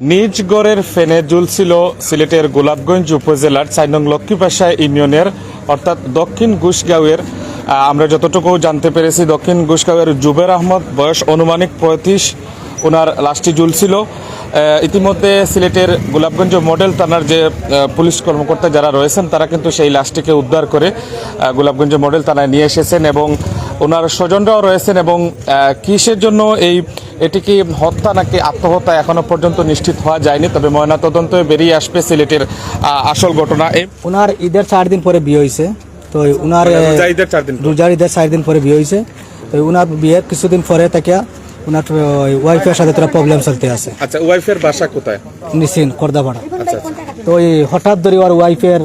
নিজগড়ের ফেনে ঝুলছিল সিলেটের গোলাপগঞ্জ উপজেলার চার নং লক্ষ্মীপাশা ইউনিয়নের, অর্থাৎ দক্ষিণ গুসগাঁওয়ের আমরা যতটুকু জানতে পেরেছি, দক্ষিণ গুসগাঁওয়ের জুবের আহমদ, বয়স অনুমানিক পঁয়ত্রিশ, ওনার লাশটি ঝুলছিল। ইতিমধ্যে সিলেটের গোলাপগঞ্জ মডেল থানার যে পুলিশ কর্মকর্তা যারা রয়েছেন, তারা কিন্তু সেই লাশটিকে উদ্ধার করে গোলাপগঞ্জ মডেল থানায় নিয়ে এসেছেন এবং ওনার স্বজনরাও রয়েছেন এবং কিসের জন্য এই এটি কি হত্যা নাকি আত্মহত্যা এখনও পর্যন্ত নিশ্চিত হওয়া যায়নি? তবে ময়নাতদন্ত বেরিয়ে আসবে সিলেটের আসল ঘটনা। এই ওনার ঈদের চার দিন পরে বিয়ে হয়েছে তো ওনার মুজাহিদের চার দিন রোজার ঈদের চার দিন পরে বিয়ে হয়েছে তো ওনার বিয়ের কিছুদিন পরে থেকে ওনার ওয়াইফের সাথে তোরা প্রবলেম চলতে আছে। আচ্ছা ওয়াইফের বাসা কোথায়? নিশ্চিন কর্দাপাড়া আচ্ছা আচ্ছা। তো এই হঠাৎ ধরে ওর ওয়াইফের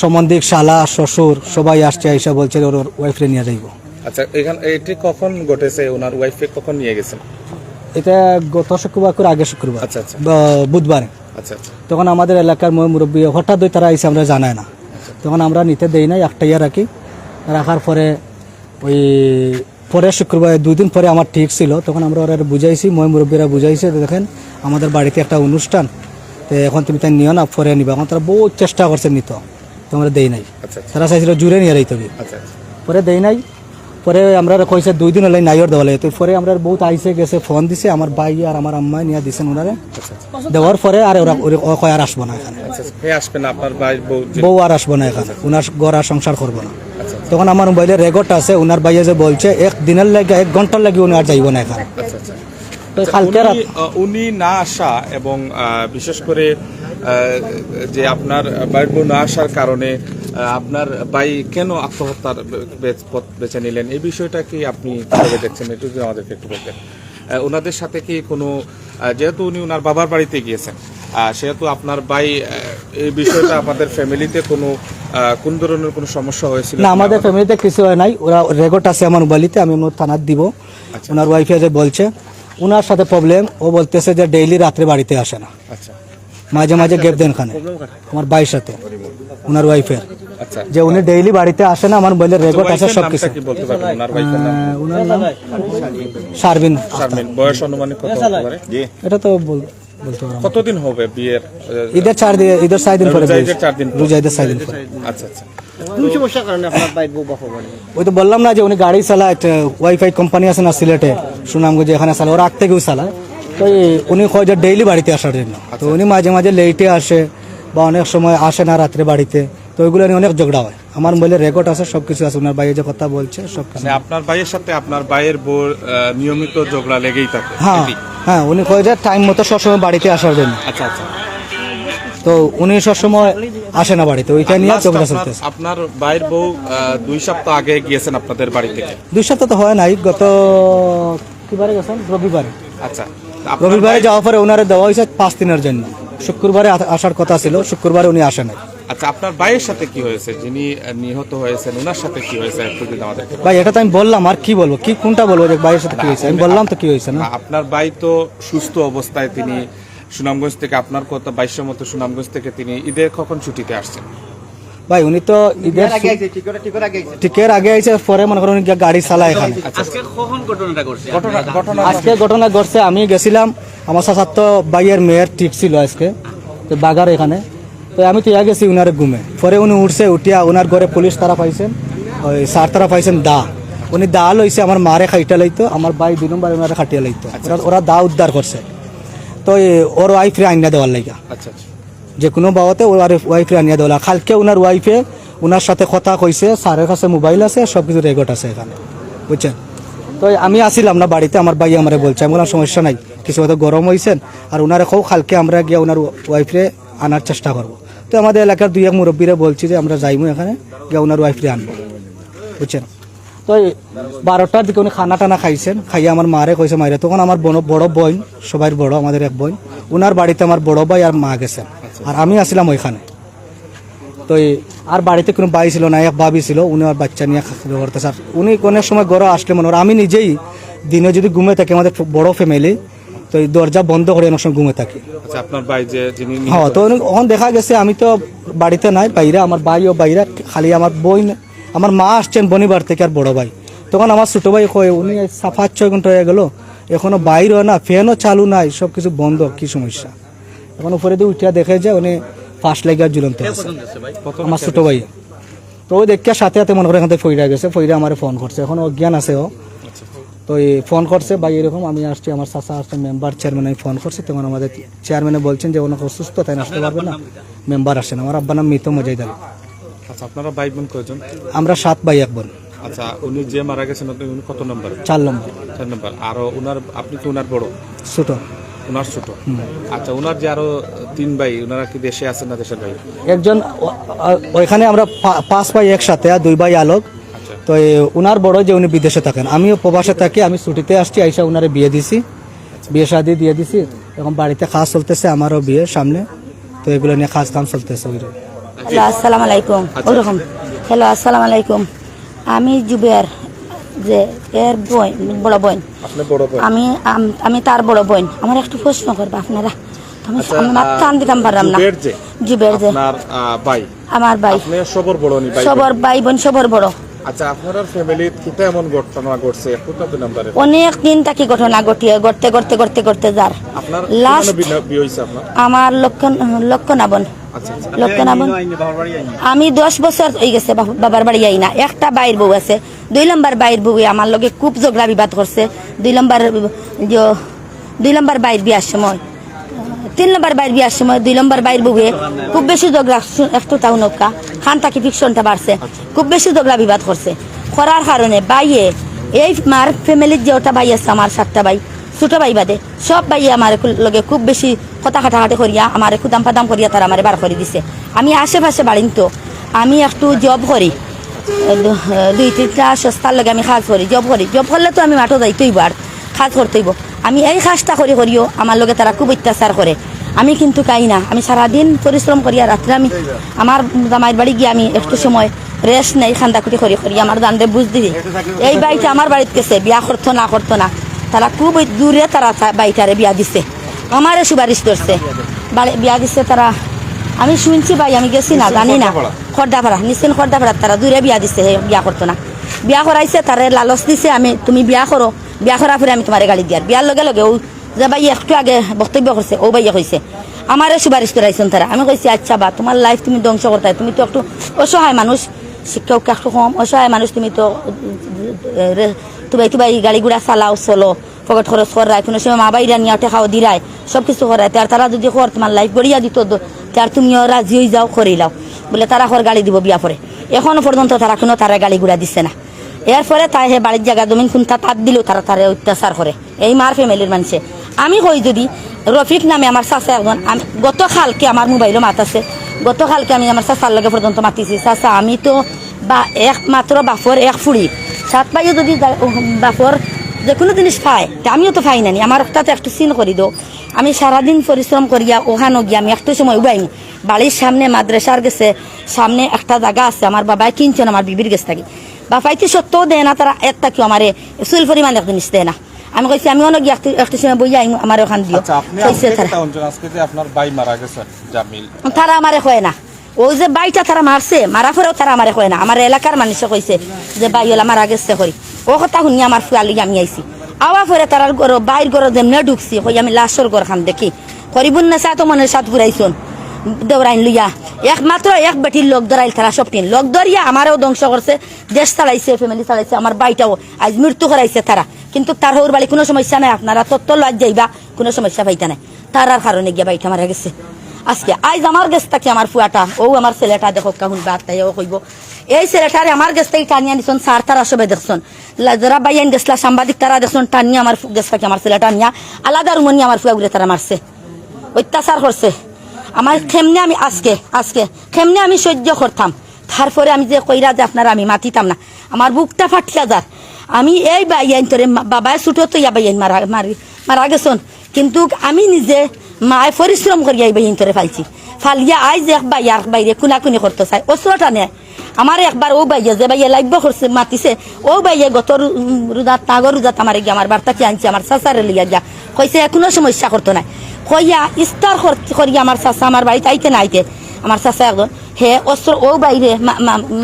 সম্বন্ধিক শালা শ্বশুর সবাই আসছে এসে বলছে ওর ওয়াইফরে নিয়ে যাইব। আচ্ছা এখান এটি কখন ঘটেছে? ওনার ওয়াইফে কখন নিয়ে গেছেন? এটা গত শুক্রবার করে আগে শুক্রবার। আচ্ছা আচ্ছা। বুধবারে। আচ্ছা আচ্ছা। তখন আমাদের এলাকার মু- মুরব্বী হঠাৎ ওই তারা এসে আমরা জানায় না। তখন আমরা নিতে দেই নাই একটা ইয়ে রাখি। রাখার পরে ওই পরে শুক্রবার দুই দিন পরে আমার ঠিক ছিল। তখন আমরা ওরা বুঝাইছি মই মুরব্বীরা বুঝাইছে দেখেন আমাদের বাড়িতে একটা অনুষ্ঠান। তো এখন তুমি তাই নিও না পরে নিবা। এখন তারা বহুত চেষ্টা করছে নিত। তো আমরা দেই নাই। আচ্ছা আচ্ছা। তারা চাইছিল জুড়ে নিয়ে আচ্ছা আচ্ছা। পরে দেই নাই। পরে আমরা কইছে দুই দিন হলে নাইয়ার দেওয়া লাগে। তো পরে আমরা বহুত আইসে গেছে ফোন দিছে আমার ভাই আর আমার আম্মা নিয়ে দিছে ওনারে। দেওয়ার পরে আর ওরা কয় আর আসব না এখানে। আপনার ভাই বউ আর আসব না এখানে। ওনার ঘর আর সংসার করব না। তখন আমার মোবাইলে রেকর্ড আছে ওনার ভাইয়া যে বলছে এক দিনের লাগে এক ঘণ্টার লাগে উনি আর যাইব না এখানে। আচ্ছা আচ্ছা। কালকে উনি, না আসা এবং বিশেষ করে যে আপনার বউ না আসার কারণে আপনার ভাই কেন আত্মহত্যার পথ বেছে নিলেন? এই বিষয়টা কি আপনি কীভাবে দেখছেন? একটু যদি আমাদেরকে একটু বলতেন। ওনাদের সাথে কি কোনো যেহেতু উনি ওনার বাবার বাড়িতে গিয়েছেন সেহেতু আপনার ভাই এই বিষয়টা আমাদের ফ্যামিলিতে কোনো কোন ধরনের কোনো সমস্যা হয়েছিল না আমাদের ফ্যামিলিতে কিছু হয় নাই। ওরা রেকর্ড আছে আমার মোবাইলিতে আমি ওনার থানার দিব। আচ্ছা। ওনার ওয়াইফে যে বলছে ওনার সাথে প্রবলেম ও বলতেছে যে ডেইলি রাত্রে বাড়িতে আসে না। আচ্ছা। মাঝে মাঝে গ্যাপ দেন খানে আমার ভাইয়ের সাথে ওনার ওয়াইফের আচ্ছা। যে উনি ডেইলি বাড়িতে আসে না আমার মোবাইলের রেকর্ড আছে সব কিছু ওনার নাম শারবিন বয়স অনুমানিক কত হতে পারে? এটা তো বল-। কতদিন হবে বিয়ের? ঈদের চার দিন ঈদের চার দিন পরে রোজা ঈদের চার দিন পরে। আচ্ছা আচ্ছা। কোন সমস্যার কারণে আপনার বাইক বউ বাপা বাড়ি ওই তো বললাম না যে উনি গাড়ি চালায় একটা ওয়াইফাই কোম্পানি আছে না সিলেটে সুনামগঞ্জে এখানে চালায় ওরা আগ থেকেও চালায়। তো উনি কয় যে ডেইলি বাড়িতে আসার জন্য। তো উনি মাঝে মাঝে লেটে আসে বা অনেক সময় আসে না রাত্রে বাড়িতে। তো ওইগুলো নিয়ে অনেক ঝগড়া হয়। আমার মোবাইলে রেকর্ড আছে সব কিছু আছে ওনার বাইরে যে কথা বলছে সব কিছু মানে আপনার ভাইয়ের সাথে আপনার ভাইয়ের বোর নিয়মিত ঝগড়া লেগেই থাকে হ্যাঁ হ্যাঁ উনি কয় যে টাইম মতো সবসময় বাড়িতে আসার জন্য। আচ্ছা আচ্ছা। তো উনি সবসময় আসে না বাড়িতে ওইটা নিয়ে ঝগড়া আপনার- চলতেছে আপনার ভাইয়ের বউ দুই সপ্তাহ আগে গিয়েছেন আপনাদের বাড়ি থেকে? দুই সপ্তাহ তো হয় নাই গত কিবারে গেছেন? রবিবারে। আচ্ছা রবিবারে যাওয়ার পরে ওনারে দেওয়া হয়েছে পাঁচ দিনের জন্য। শুক্রবারে আসার কথা ছিল শুক্রবারে উনি আসে নাই। আচ্ছা আপনার ভাইয়ের সাথে কি হয়েছে? যিনি নিহত হয়েছেন ওনার সাথে কি হয়েছে একটু যদি আমাদেরকে ভাই এটা তো আমি বললাম আর কি বলব? কি কোনটা বলব যে ভাইয়ের সাথে কি হয়েছে? আমি বললাম তো কি হয়েছে না আপনার ভাই তো সুস্থ অবস্থায় তিনি সুনামগঞ্জ থেকে আপনার কথা বাইশের মতো সুনামগঞ্জ থেকে তিনি ঈদে কখন ছুটিতে আসছেন? ভাই উনি তো ঈদের টিকের আগে আইছে। পরে মনে করেন উনি গাড়ি চালায় এখানে আজকে কখন ঘটনাটা ঘটছে? ঘটনা ঘটনা আজকে ঘটনা ঘটছে আমি গেছিলাম আমার সাথে তো ভাইয়ের মেয়ের ঠিক ছিল আজকে তো বাগার এখানে। তো আমি তো ইয়া গেছি উনারে ঘুমে। পরে উনি উঠছে উঠিয়া ওনার ঘরে পুলিশ তারা পাইছেন ওই স্যার তারা পাইছেন দা। উনি দা লইছে আমার মারে খাইটা লইতো আমার ভাই দুই নম্বর ওনারে খাটিয়া লইতো। ওরা ওরা দা উদ্ধার করছে। তো ওর ওয়াইফে আইনা দেওয়ার লাইগা। আচ্ছা আচ্ছা। যে কোনো বাবাতে ওর ওয়াইফে আনিয়া দেওয়া কালকে ওনার ওয়াইফে ওনার সাথে কথা কইছে স্যারের কাছে মোবাইল আছে সব কিছু রেকর্ড আছে এখানে। বুঝছেন? তো আমি আসিলাম না বাড়িতে আমার ভাই আমারে বলছে আমি বললাম সমস্যা নাই কিছু হয়তো গরম হয়েছেন আর ওনারে খাও কালকে আমরা গিয়ে ওনার ওয়াইফে আনার চেষ্টা করব। তো আমাদের এলাকার দুই এক মুরব্বীরা বলছি যে আমরা যাইমু এখানে গিয়ে ওনার ওয়াইফে আনব। বুঝছেন? তো বারোটার দিকে উনি খানা টানা খাইছেন। খাইয়ে আমার মারে কইছে মাইরে তখন আমার বড় বড় বোন সবাই বড় আমাদের এক বোন ওনার বাড়িতে আমার বড় ভাই আর মা গেছেন আর আমি আসছিলাম ওইখানে। তো আর বাড়িতে কোনো বাই ছিল না এক ভাবি ছিল উনি আর বাচ্চা নিয়ে করতেছে আর উনি অনেক সময় গড় আসলে মনে হয় আমি নিজেই দিনে যদি ঘুমে থাকি আমাদের বড় ফ্যামিলি তো এই দরজা বন্ধ করে অনেক সময় ঘুমে থাকি। আচ্ছা আপনার ভাই যে হ্যাঁ তো ওখানে দেখা গেছে আমি তো বাড়িতে নাই বাইরে আমার ভাই ও বাইরে খালি আমার বই আমার মা আসছেন বনিবার থেকে আর বড় ভাই। তখন আমার ছোট ভাই কয় উনি আজ সা- পাঁচ ছয় ঘণ্টা হয়ে গেল। এখনও বাইরও না ফ্যানও চালু নাই সব কিছু বন্ধ কি সমস্যা? এখন উপরে দিয়ে উঠিয়া দেখে যে উনি ফার্স্ট লাইগার ঝুলন্ত আছে। আমার ছোট ভাই। তো ওই দেখিয়া সাথে সাথে মনে করে এখান থেকে ফইরা গেছে ফইরা আমার ফোন করছে। এখন অজ্ঞান আছে ও। তো এই ফোন করছে বা এরকম আমি আসছি আমার চাচা আসছে মেম্বার চেয়ারম্যান আমি ফোন করছি। তখন আমাদের চেয়ারম্যানে বলছেন যে ওনাকে অসুস্থ তাই না আসতে পারবে না মেম্বার আসেন আমার আব্বার নাম মৃত মজাইদার আচ্ছা আপনারা ভাই বোন কয়জন? আমরা সাত ভাই এক বোন। আচ্ছা উনি যে মারা গেছেন উনি কত নম্বর চার নম্বর চার নম্বর আর ওনার আপনি কি ওনার বড়? ছোট। ওনার ছোট? আচ্ছা ওনার যে আরও তিন ভাই ওনারা কি দেশে আছেন না দেশের ভাই একজন ওইখানে আমরা পাঁচ ভাই একসাথে আর দুই ভাই আলোক। আচ্ছা। তো উনার বড় যে উনি বিদেশে থাকেন। আমিও প্রবাসে থাকি আমি ছুটিতে আসছি আইসা উনারে বিয়ে দিছি। বিয়ে শাদি দিয়ে দিছি। এখন বাড়িতে কাজ চলতেছে আমারও বিয়ে সামনে। তো এগুলো নিয়ে কাজ কাম চলতেছে ওই হ্যালো আসসালাম আলাইকুম। ওরকম। হ্যালো আসসালাম আলাইকুম। আমি জুবের যে এর বোন বড় বোন। আমি আম- তার বড় বোন। আমার একটু প্রশ্ন করব আপনারা। আমি আমি মাত্র আন দিতাম পারলাম না। জুবের যে আমার ভাই। সবর বড় ভাই সবর ভাই বোন সবর বড়। আচ্ছা আপনার ফ্যামিলি কিটা এমন ঘটনা ঘটছে? কত নাম্বারে অনেক দিন ঘটনা ঘটিয়ে করতে করতে করতে করতে যার। আপনার লাস্ট বিয়ে হয়েছে আপনার? আমার লক্ষণ লক্ষণাবন আচ্ছা আচ্ছা। লক্ষণাবন আমি দশ বছর হয়ে গেছে বাবার বাড়ি যাই না। একটা বাইর বউ আছে দুই নম্বর বাইর বউ আমার লগে খুব ঝগড়া বিবাদ করছে। দুই নম্বর দুই নম্বর বাইর বিয়ার সময়। তিন নম্বর বাইর বিয়ার সময়, দুই নম্বর বাইর বউয়ে খুব বেশি ঝগড়া একটু তাও নৌকা। খান থাকি ফিকশনটা বাড়ছে। খুব বেশি ঝগড়া বিবাদ করছে। করার কারণে বাইয়ে, এই মার ফ্যামিলির যে ওটা ভাই আছে, আমার সাতটা ভাই, ছোট ভাই বাদে, সব ভাই আমার লগে খুব বেশি কথা কাটাকাটি করিয়া, আমার খুদাম ফাদাম করিয়া তারা আমার বার করে দিছে। আমি আশেপাশে বাড়িন তো, আমি একটু জব করি। দুই তিনটা সস্তার লগে আমি কাজ করি জব করি। জব করলে তো আমি মাঠও যাইতেইব আর, কাজ করতেইব। আমি এই কাজটা করি করিও আমার লগে তারা খুব অত্যাচার করে আমি কিন্তু কাই না, আমি সারাদিন পরিশ্রম করিয়া রাত্রে আমি আমার জামাইয়ের বাড়ি গিয়ে আমি একটু সময় রেস্ট নেই খান্দাকুটি করি করি আমার দান্ডে বুঝ দিই এই বাড়িটা আমার বাড়িতে গেছে, বিয়া করতো না করতো না। তারা খুব দূরে তারা বাড়িটারে বিয়া দিছে। আমারে সুপারিশ করছে বিয়া দিছে তারা আমি শুনছি ভাই, আমি গেছি না, জানি না। খর্দাপাড়া নিশ্চিন খর্দাপাড়া তারা দূরে বিয়া দিছে বিয়া করতো না। বিয়া করাইছে তারে লালচ দিছে, আমি তুমি বিয়া করো বিয়া করার পরে আমি তোমার গালি দিয়ার বিয়ার লগে লগে ও যে ভাই একটু আগে বক্তব্য করছে ও ভাইয়া কইছে আমারে সুপারিশ করাইছেন তারা আমি কইছি আচ্ছা বা তোমার লাইফ তুমি ধ্বংস করতে তুমি তো একটু অসহায় মানুষ শিক্ষক একটু কম, অসহায় মানুষ তুমি তো তুমি তুবাই গাড়ি ঘোড়া চালাও, চলো পকেট খরচ করায় কোনো সময় মা বাইরা নিয়ে টেকাও দিরায় সব কিছু করায় তার তারা যদি কর তোমার লাইফ গড়িয়া দিত তার তুমিও রাজি হয়ে যাও করে লাও। বলে তারা খর গাড়ি দিব বিয়া পরে এখনও পর্যন্ত তারা কোনো তারা গাড়ি ঘোড়া দিচ্ছে না। এরপরে তাই হে বাড়ির জায়গা জমিন কোনটা তাত দিলেও তারা তারে অত্যাচার করে। এই মার ফ্যামিলির মানুষে। আমি কই যদি রফিক নামে আমার চাচা একজন, আমি গতকালকে আমার মোবাইলও মাত আছে। গতকালকে আমি আমার চাচার লগে পর্যন্ত মাতিছি। চাচা, আমি তো বা একমাত্র বাপর এক ফুড়ি। সাত পাইও যদি বাপর যে কোনো জিনিস পায়, তা আমিও তো পাই নানি আমার তাতে একটু চিন করে দো। আমি সারাদিন পরিশ্রম করিয়া ওখানো গিয়ে আমি একটু সময় উবাইম বাড়ির সামনে মাদ্রাসার গেছে, সামনে একটা জায়গা আছে, আমার বাবাই কিনছেন আমার বিবির গেছে থাকি। বাপাইতে সত্যও দেয় না তারা এর তাকিও আমারে চুল পরিমাণ এক জিনিস দেয় না। আমি কইছি আমি অনেক গিয়ে একটু- সময় বইয়া আমার ওখান দিও। আচ্ছা কইছে তারা। আমারে কয় না। ওই যে বাইটা তারা মারছে মারা পরেও তারা আমারে কয় না। আমার এলাকার মানুষে কইছে যে বাই ওলা মারা গেছে করি ও কথা শুনি আমার ফুয়ালি আমি আইছি। আওয়া পরে তারার ঘর বাইর ঘর যেমনে ঢুকছি কই আমি লাশর ঘর খান দেখি। করিবুন না তো মনের সাথ ঘুরাইছুন। দৌড়াইন লইয়া। একমাত্র এক বেটির লোক ধরাইল তারা সব টিন লোক ধরিয়া আমারও ধ্বংস করছে, দেশ চালাইছে ফ্যামিলি চালাইছে, আমার বাইটাও আজ মৃত্যু করাইছে তারা। কিন্তু তার হৌর বাড়ি কোনো সমস্যা নাই। আপনারা তত্ত্ব লজ যাইবা, কোনো সমস্যা পাইতা নাই। তার আর কারণে গিয়া বাইটা মারা গেছে। আজকে, আজ আমার গেছ থাকি আমার ফুয়াটা। ও আমার ছেলেটা দেখো কাহুন বা তাই ও কইব। এই ছেলেটারে আমার গেছ থেকে টানিয়া নিছন সার তারা সবে দেখছন। যারা বাইয়ান গেছলা, সাংবাদিক তারা দেখছন টানিয়া আমার গেছ থাকি আমার ছেলেটা নিয়া আলাদা রুমনি আমার ফুয়া ঘুরে তারা মারছে অত্যাচার করছে আমার খেমনে আমি আজকে আজকে, খেমনে আমি সহ্য করতাম। তারপরে আমি যে কইরা যে আপনারা আমি মাতিতাম না, আমার বুকটা ফাটিয়া যার। আমি এই বাইয়াইন তোরে বাবাই ছুটো তো ইয়া বাইয়াইন মারা, মারি, মারা গেছন। কিন্তু আমি নিজে মায় পরিশ্রম করি এই বাইয়াইন তোরে ফাইছি। ফালিয়া আই যে এক বাইয়ার বাইরে কুনাকুনি করতে চাই অস্ত্রটা নেয়। আমার একবার ও বাইয়া যে বাইয়া লাইব্য করছে, মাতিছে, ও বাইয়া গত রোজাত নাগর রোজাত আমার গিয়ে, আমার বার্তা কি আনছে, আমার চাচারে লিয়া যা কইছে, কোনো সমস্যা করতো না কইয়া ইস্তার করি আমার চাচা, আমার বাড়িতে আইতে না আইতে। আমার চাচা একজন, হে অস্ত্র, ও বাইরে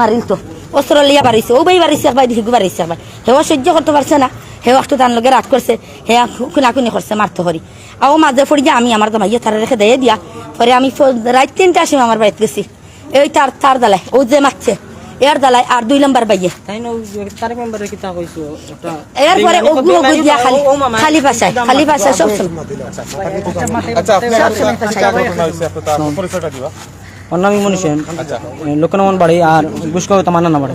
মারিল তো। অস্ত্র লিয়া বাড়িছে ও বাই বাড়িছে একবার দেখি বাড়িছে একবার হেও সহ্য করতে পারছে না। হে একটু তার লগে রাত করছে, হে খুনাখুনি করছে, মারতে হরি আও মাঝে পড়ি আমি আমার তো মাইয়ে তারা রেখে দিয়ে দিয়া, পরে আমি রাত তিনটার সময় আমার বাড়িতে গেছি। এই তার তার দালায়, ও যে মারছে। এর দালায় আর দুই নম্বর বাইয়ে। এরপরে দিয়া খালি খালি ভাষায় খালি ভাষায় সব আচ্ছা লোকনামন বাড়ি আর গুসকো তামান্না না বাড়ি।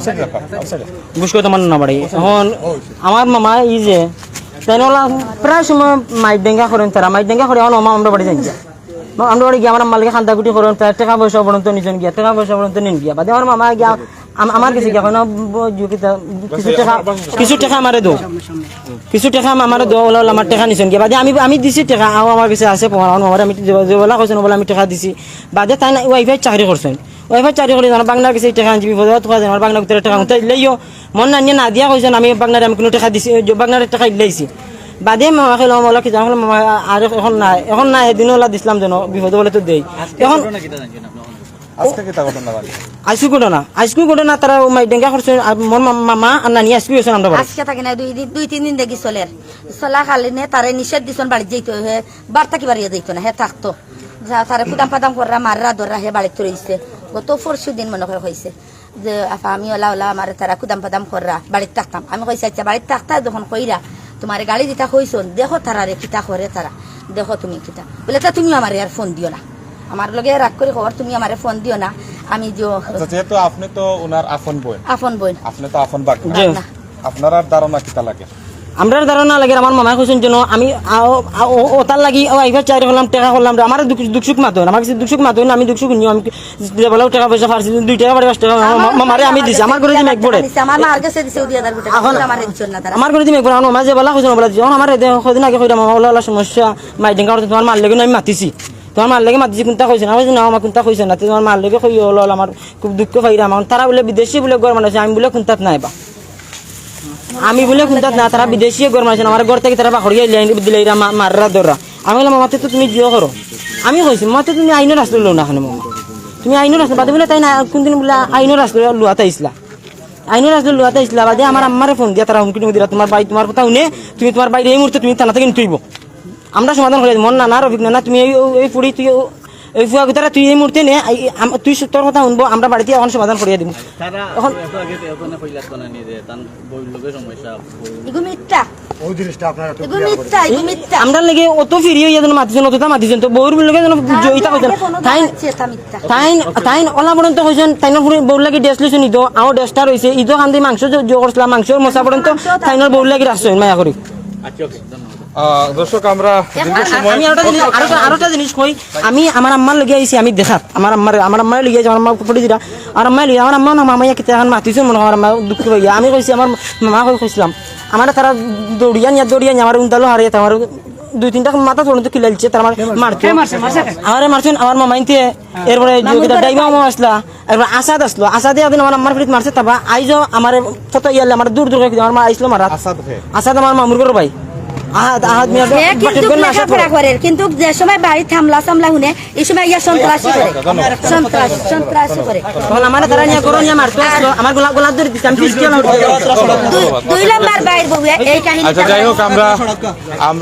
গুসকো তামান্না না বাড়ি। এখন আমার মামা ই যে প্রায় সময় মাইক ডেঙ্গা করেন তারা। মাইক ডেঙ্গা করে এখন মামা আমরা বাড়ি যাই আমরা বাড়ি গিয়া আমার মালিকে খান্তা গুটি করেন টাকা পয়সা পর্যন্ত নিজন গিয়া টাকা পয়সা পর্যন্ত নিন গিয়া। বাদে আমার মামা গিয়া আমার কাছে গিয়া কোনো কিছু টাকা কিছু টাকা আমারে দো। কিছু টাকা আমারে দো ওলা আমার টাকা নিছেন গিয়া বাদে আমি আমি দিছি টাকা আও আমার কাছে আছে পড়া আমার আমি বলা কইছেন বলে আমি টাকা দিছি। বাদে তাই না ওয়াইফাই চাকরি করছেন ওয়াইফাই চাকরি করে জানা বাংলার কাছে টাকা আনছি বিপদ তোমার আমার বাংলার ভিতরে টাকা তাই লইও মন না নিয়ে না দিয়া কইছেন আমি বাংলার আমি কোনো টাকা দিছি বাংলার টাকা ইলাইছি বাদে মামা খেলো ওলা কি জানো আর এখন নাই এখন নাই এদিন ওলা দিছিলাম যেন বিপদ বলে তো দেই এখন আইসু তারা মাই ডেঙ্গা করছে মোর মামা- মামা আর নানি আইসু হয়েছেন আমরা আজকে থাকে না দুই দিন দুই তিন দিন দেখি চলের চলা খালি নে তারে নিষেধ দিছন বাড়ি যেত হে বার্তা কি বাড়িয়ে যেত না হে থাকতো। যা তারে কুদাম পাদাম কররা মাররা ধররা হে গত পরশু দিন মনে করে হয়েছে যে আফা আমি ওলা ওলা আমার তারা কুদাম পাদাম কররা বাড়িতে থাকতাম। আমি কইছি আচ্ছা বাড়িতে থাকতা যখন কইরা তোমার গাড়ি দিতা কইছন দেখো তারা রে কিতা করে তারা দেখো তুমি কিতা। বলে তা তুমি আমার আর ফোন দিও না আমার লগে রাগ করে খবর তুমি আমার ফোন দিও না। আমি যে আচ্ছা যেহেতু আপনি তো ওনার আপন বোন আপন বোন। আপনি তো আপন বাক। জি। আপনার আর ধারণা কিতা লাগে? আমরা ধারণা লাগে আমার মামা কইছেন যেন আমি আও- আও- ও- লাগি আইবার চাই হলাম টাকা করলাম আমার দুঃখ দুঃখ সুখ মাতো আমার কাছে দুঃখ সুখ মাতো আমি দুঃখ সুখ নিও আমি যে বলে টাকা পয়সা ফারছি দুই টাকা বাড়ি পাঁচ টাকা আমার মামারে আমি দিছি আমার ঘরে দিন এক বড়ে। আমার মার কাছে দিছে হাজার টাকা এখন- আমার দিচ্ছেন না তারা। আমার করে তুমি একবার আমার মাঝে বলা কইছেন বলা যখন আমার কদিন আগে কইরা মামা ওলা ওলা সমস্যা মাই ডেঙ্গা করতে তোমার মার লেগে আমি মাতিছি। তোমার মার লেগে মাতিছি কোনটা কইছেন আমি না, আমার কোনটা কইছেন না তোমার মার লেগে কই ওলা আমার খুব দুঃখ পাইরা আমার তারা বলে বিদেশি বলে গড় মানুষ আমি বলে কোনটাত নাই বা। আমি বলে কোনটাত না, তারা বিদেশি গড় মানুষ আমার ঘর থেকে তারা বাখরিয়া দিলে এরা মাররা দররা আমি বললাম মামাতে তো তুমি জিও করো। আমি কইছি মাতে তুমি আইনের রাস্তা লো না খানে তুমি আইনের রাস্তা বাদে বলে তাই না, কোনদিন বলে আইনের রাস্তা লোয়াতে আইসলা। আইনের আসলে লুয়াতে বাদে আমার আম্মারে ফোন দিয়া তারা হুমকি দিলা, তোমার বাই তোমার কথা শুনে তুমি তোমার বাইরে এই মুহূর্তে তুমি থানা থেকে তুইব আমরা সমাধান করে দিই। মন না না রফিক না না তুমি এই এই ফুড়ি তুই এই ফুয়া ভিতরে তুই এই মুহূর্তে নে তুই তোর কথা শুনব আমরা বাড়িতে এখন সমাধান করিয়ে দিব। তারা এখন আমরা লেগে অত ফিরি হইয়া যেন মাতিছেন অতটা মাতিছেন তো বউর লোকে যেন জয়িতা কইছেন তাই তাই তাই অলা পর্যন্ত কইছেন তাইনের ফুড়ি বউর লাগি ড্রেস লইছেন ইদো আও ড্রেসটা রইছে ইদো খান্দি মাংস জো করছিলাম মাংসর মশা পর্যন্ত তাইনের বউর লাগি রাখছেন মায়া করি। আচ্ছা দর্শক আমরা আমি আরেকটা জিনিস কই? আমি আমার আম্মার লগে আইছি আমি দেখাত। আমার আম্মার আমার আম্মার লগে আইছি আমার আম্মা পড়ি দিরা আর আম্মা লগে আমার আম্মা এখন মাতিছে মনে হয় আমার দুঃখ পাইয়া আমি কইছি আমার মামা কই কইছিলাম আমার তারা দৌড়িয়া নিয়া দৌড়িয়া নিয়া আমার উন্তালো হারিয়ে আমার দুই তিনটা মাথা পর্যন্ত কিলাইছে তার মারছে? আমারে মারছেন আমার মামা ইনতে এরপরে ডাইমা মামা আসলা এরপর আসাদ আসলো। আসাদে আদিন আমার আম্মার ফিরিত মারছে তারপর আইজো আমার কত ইয়ালে আমার দূর দূর আমার মা আইসলো মারা আসাদ আমার মামুর ভাই। আহাদ আহাদ মিয়া কিন্তু লেখাপড়া করে। কিন্তু যে সময় বাড়ি থামলা সামলা শুনে এই সময় ইয়া সন্ত্রাসী করে। সন্ত্রাস সন্ত্রাসী করে। তখন আমার তারা নিয়ে করো নিয়ে মারতে আমার গোলাপ গোলাপ ধরে দিচ্ছে আমি পিছিয়ে দুই- দুই বাইর বউ এই কাহিনী আচ্ছা যাই হোক আমরা আমরা